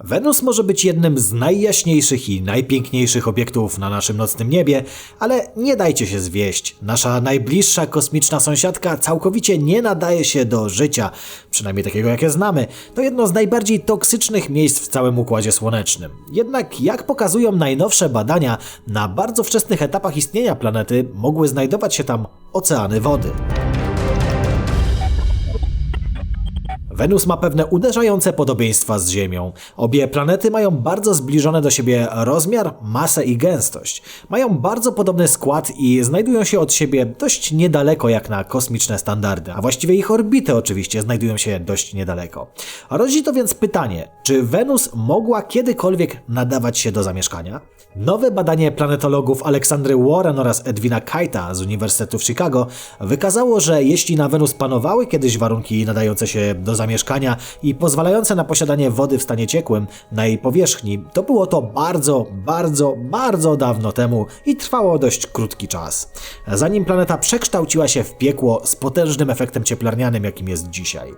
Wenus może być jednym z najjaśniejszych i najpiękniejszych obiektów na naszym nocnym niebie, ale nie dajcie się zwieść. Nasza najbliższa kosmiczna sąsiadka całkowicie nie nadaje się do życia, przynajmniej takiego jakie znamy. To jedno z najbardziej toksycznych miejsc w całym Układzie Słonecznym. Jednak jak pokazują najnowsze badania, na bardzo wczesnych etapach istnienia planety mogły znajdować się tam oceany wody. Wenus ma pewne uderzające podobieństwa z Ziemią. Obie planety mają bardzo zbliżone do siebie rozmiar, masę i gęstość. Mają bardzo podobny skład i znajdują się od siebie dość niedaleko jak na kosmiczne standardy, a właściwie ich orbity oczywiście znajdują się dość niedaleko. Rodzi to więc pytanie, czy Wenus mogła kiedykolwiek nadawać się do zamieszkania? Nowe badanie planetologów Aleksandry Warren oraz Edwina Kajta z Uniwersytetu w Chicago wykazało, że jeśli na Wenus panowały kiedyś warunki nadające się do zamieszkania i pozwalające na posiadanie wody w stanie ciekłym na jej powierzchni, to było to bardzo, bardzo, bardzo dawno temu i trwało dość krótki czas. Zanim planeta przekształciła się w piekło z potężnym efektem cieplarnianym, jakim jest dzisiaj.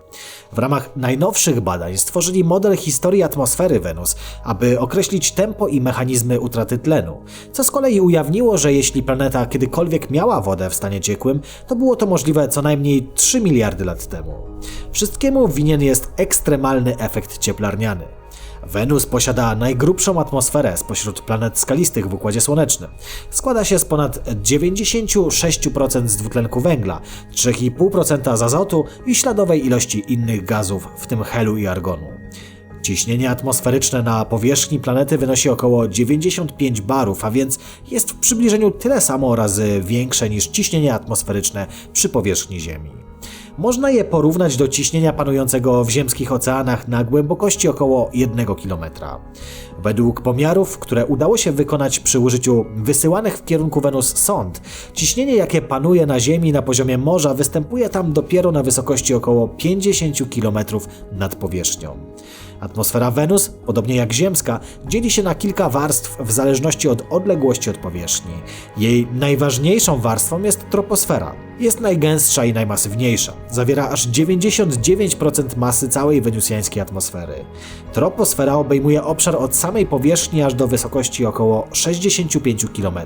W ramach najnowszych badań stworzyli model historii atmosfery Wenus, aby określić tempo i mechanizmy utraty tlenu, co z kolei ujawniło, że jeśli planeta kiedykolwiek miała wodę w stanie ciekłym, to było to możliwe co najmniej 3 miliardy lat temu. Wszystkiemu winien jest ekstremalny efekt cieplarniany. Wenus posiada najgrubszą atmosferę spośród planet skalistych w Układzie Słonecznym. Składa się z ponad 96% z dwutlenku węgla, 3,5% z azotu i śladowej ilości innych gazów, w tym helu i argonu. Ciśnienie atmosferyczne na powierzchni planety wynosi około 95 barów, a więc jest w przybliżeniu tyle samo razy większe niż ciśnienie atmosferyczne przy powierzchni Ziemi. Można je porównać do ciśnienia panującego w ziemskich oceanach na głębokości około 1 km. Według pomiarów, które udało się wykonać przy użyciu wysyłanych w kierunku Wenus sond, ciśnienie jakie panuje na Ziemi na poziomie morza występuje tam dopiero na wysokości około 50 km nad powierzchnią. Atmosfera Wenus, podobnie jak Ziemska, dzieli się na kilka warstw w zależności od odległości od powierzchni. Jej najważniejszą warstwą jest troposfera. Jest najgęstsza i najmasywniejsza. Zawiera aż 99% masy całej wenusjańskiej atmosfery. Troposfera obejmuje obszar od samej powierzchni aż do wysokości około 65 km.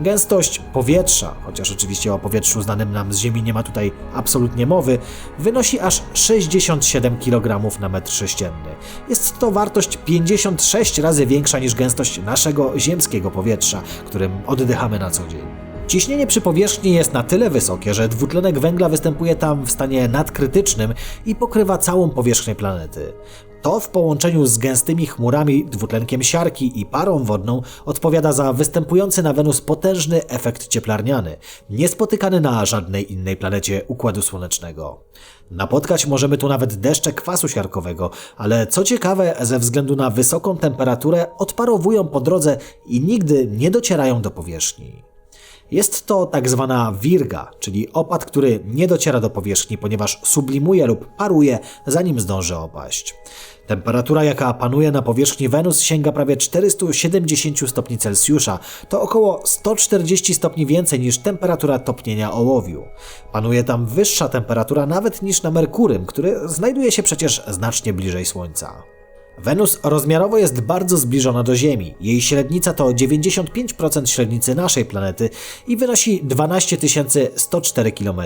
Gęstość powietrza, chociaż oczywiście o powietrzu znanym nam z Ziemi nie ma tutaj absolutnie mowy, wynosi aż 67 kg na metr sześcienny. Jest to wartość 56 razy większa niż gęstość naszego ziemskiego powietrza, którym oddychamy na co dzień. Ciśnienie przy powierzchni jest na tyle wysokie, że dwutlenek węgla występuje tam w stanie nadkrytycznym i pokrywa całą powierzchnię planety. To w połączeniu z gęstymi chmurami, dwutlenkiem siarki i parą wodną odpowiada za występujący na Wenus potężny efekt cieplarniany, niespotykany na żadnej innej planecie Układu Słonecznego. Napotkać możemy tu nawet deszcze kwasu siarkowego, ale co ciekawe, ze względu na wysoką temperaturę odparowują po drodze i nigdy nie docierają do powierzchni. Jest to tak zwana wirga, czyli opad, który nie dociera do powierzchni, ponieważ sublimuje lub paruje, zanim zdąży opaść. Temperatura, jaka panuje na powierzchni Wenus, sięga prawie 470 stopni Celsjusza. To około 140 stopni więcej niż temperatura topnienia ołowiu. Panuje tam wyższa temperatura nawet niż na Merkurym, który znajduje się przecież znacznie bliżej Słońca. Wenus rozmiarowo jest bardzo zbliżona do Ziemi. Jej średnica to 95% średnicy naszej planety i wynosi 12 104 km.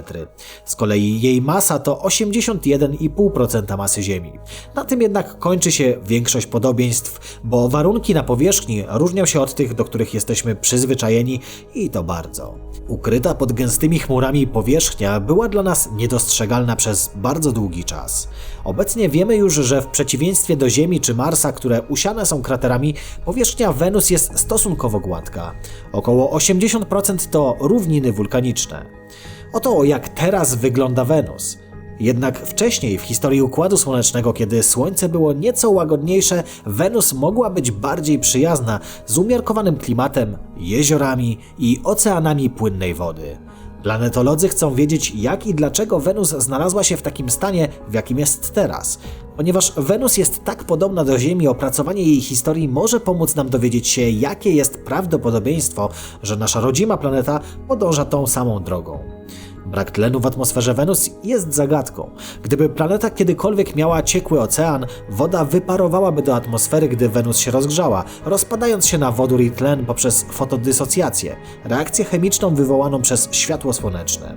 Z kolei jej masa to 81,5% masy Ziemi. Na tym jednak kończy się większość podobieństw, bo warunki na powierzchni różnią się od tych, do których jesteśmy przyzwyczajeni i to bardzo. Ukryta pod gęstymi chmurami powierzchnia była dla nas niedostrzegalna przez bardzo długi czas. Obecnie wiemy już, że w przeciwieństwie do Ziemi czy Marsa, które usiane są kraterami, powierzchnia Wenus jest stosunkowo gładka. Około 80% to równiny wulkaniczne. Oto jak teraz wygląda Wenus. Jednak wcześniej w historii Układu Słonecznego, kiedy Słońce było nieco łagodniejsze, Wenus mogła być bardziej przyjazna, z umiarkowanym klimatem, jeziorami i oceanami płynnej wody. Planetolodzy chcą wiedzieć, jak i dlaczego Wenus znalazła się w takim stanie, w jakim jest teraz. Ponieważ Wenus jest tak podobna do Ziemi, opracowanie jej historii może pomóc nam dowiedzieć się, jakie jest prawdopodobieństwo, że nasza rodzima planeta podąża tą samą drogą. Brak tlenu w atmosferze Wenus jest zagadką. Gdyby planeta kiedykolwiek miała ciekły ocean, woda wyparowałaby do atmosfery, gdy Wenus się rozgrzała, rozpadając się na wodór i tlen poprzez fotodysocjację, reakcję chemiczną wywołaną przez światło słoneczne.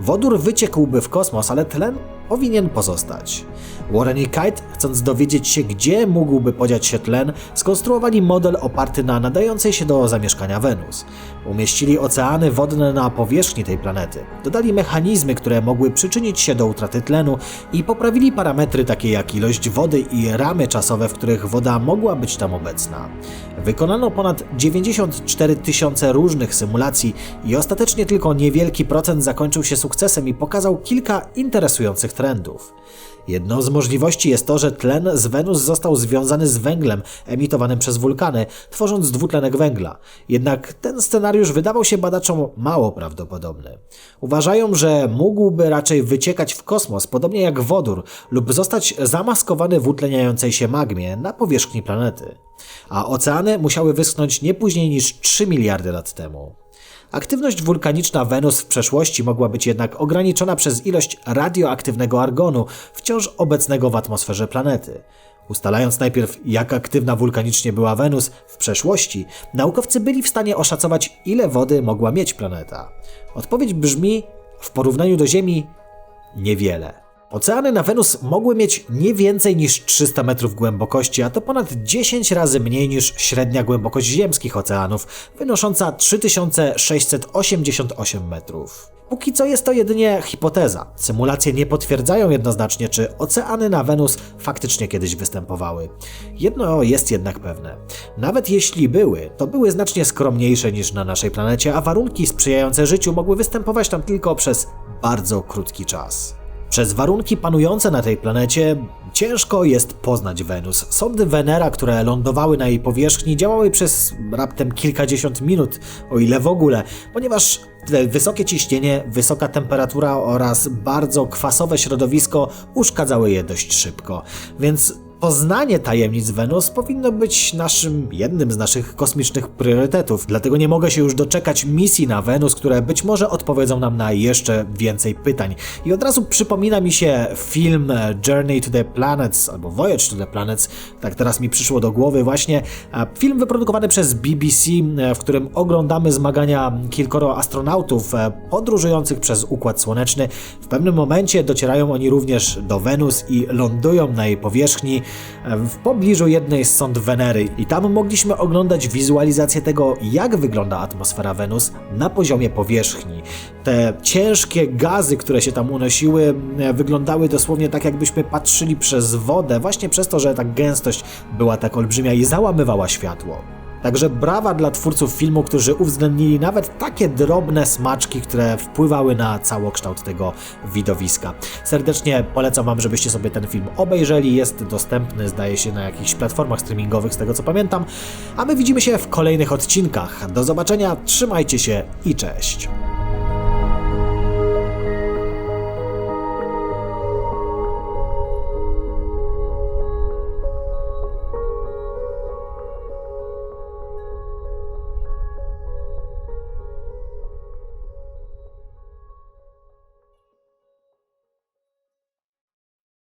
Wodór wyciekłby w kosmos, ale tlen powinien pozostać. Warren i Kite, chcąc dowiedzieć się, gdzie mógłby podziać się tlen, skonstruowali model oparty na nadającej się do zamieszkania Wenus. Umieścili oceany wodne na powierzchni tej planety, dodali mechanizmy, które mogły przyczynić się do utraty tlenu i poprawili parametry takie jak ilość wody i ramy czasowe, w których woda mogła być tam obecna. Wykonano ponad 94 tysiące różnych symulacji i ostatecznie tylko niewielki procent zakończył się sukcesem i pokazał kilka interesujących trendów. Jedną z możliwości jest to, że tlen z Wenus został związany z węglem emitowanym przez wulkany, tworząc dwutlenek węgla. Jednak ten scenariusz wydawał się badaczom mało prawdopodobny. Uważają, że mógłby raczej wyciekać w kosmos, podobnie jak wodór, lub zostać zamaskowany w utleniającej się magmie na powierzchni planety. A oceany musiały wyschnąć nie później niż 3 miliardy lat temu. Aktywność wulkaniczna Wenus w przeszłości mogła być jednak ograniczona przez ilość radioaktywnego argonu, wciąż obecnego w atmosferze planety. Ustalając najpierw, jak aktywna wulkanicznie była Wenus w przeszłości, naukowcy byli w stanie oszacować, ile wody mogła mieć planeta. Odpowiedź brzmi, w porównaniu do Ziemi, niewiele. Oceany na Wenus mogły mieć nie więcej niż 300 metrów głębokości, a to ponad 10 razy mniej niż średnia głębokość ziemskich oceanów, wynosząca 3688 metrów. Póki co jest to jedynie hipoteza. Symulacje nie potwierdzają jednoznacznie, czy oceany na Wenus faktycznie kiedyś występowały. Jedno jest jednak pewne. Nawet jeśli były, to były znacznie skromniejsze niż na naszej planecie, a warunki sprzyjające życiu mogły występować tam tylko przez bardzo krótki czas. Przez warunki panujące na tej planecie ciężko jest poznać Wenus. Sondy Venera, które lądowały na jej powierzchni, działały przez raptem kilkadziesiąt minut, o ile w ogóle, ponieważ wysokie ciśnienie, wysoka temperatura oraz bardzo kwasowe środowisko uszkadzały je dość szybko. Więc Poznanie tajemnic Wenus powinno być naszym, jednym z naszych kosmicznych priorytetów, dlatego nie mogę się już doczekać misji na Wenus, które być może odpowiedzą nam na jeszcze więcej pytań. I od razu przypomina mi się film Journey to the Planets, albo Voyage to the Planets, tak teraz mi przyszło do głowy właśnie, film wyprodukowany przez BBC, w którym oglądamy zmagania kilkoro astronautów e, podróżujących przez Układ Słoneczny. W pewnym momencie docierają oni również do Wenus i lądują na jej powierzchni, w pobliżu jednej z sąd Wenery i tam mogliśmy oglądać wizualizację tego, jak wygląda atmosfera Wenus na poziomie powierzchni. Te ciężkie gazy, które się tam unosiły, wyglądały dosłownie tak, jakbyśmy patrzyli przez wodę, właśnie przez to, że ta gęstość była tak olbrzymia i załamywała światło. Także brawa dla twórców filmu, którzy uwzględnili nawet takie drobne smaczki, które wpływały na całokształt tego widowiska. Serdecznie polecam Wam, żebyście sobie ten film obejrzeli. Jest dostępny, zdaje się, na jakichś platformach streamingowych, z tego co pamiętam. A my widzimy się w kolejnych odcinkach. Do zobaczenia, trzymajcie się i cześć.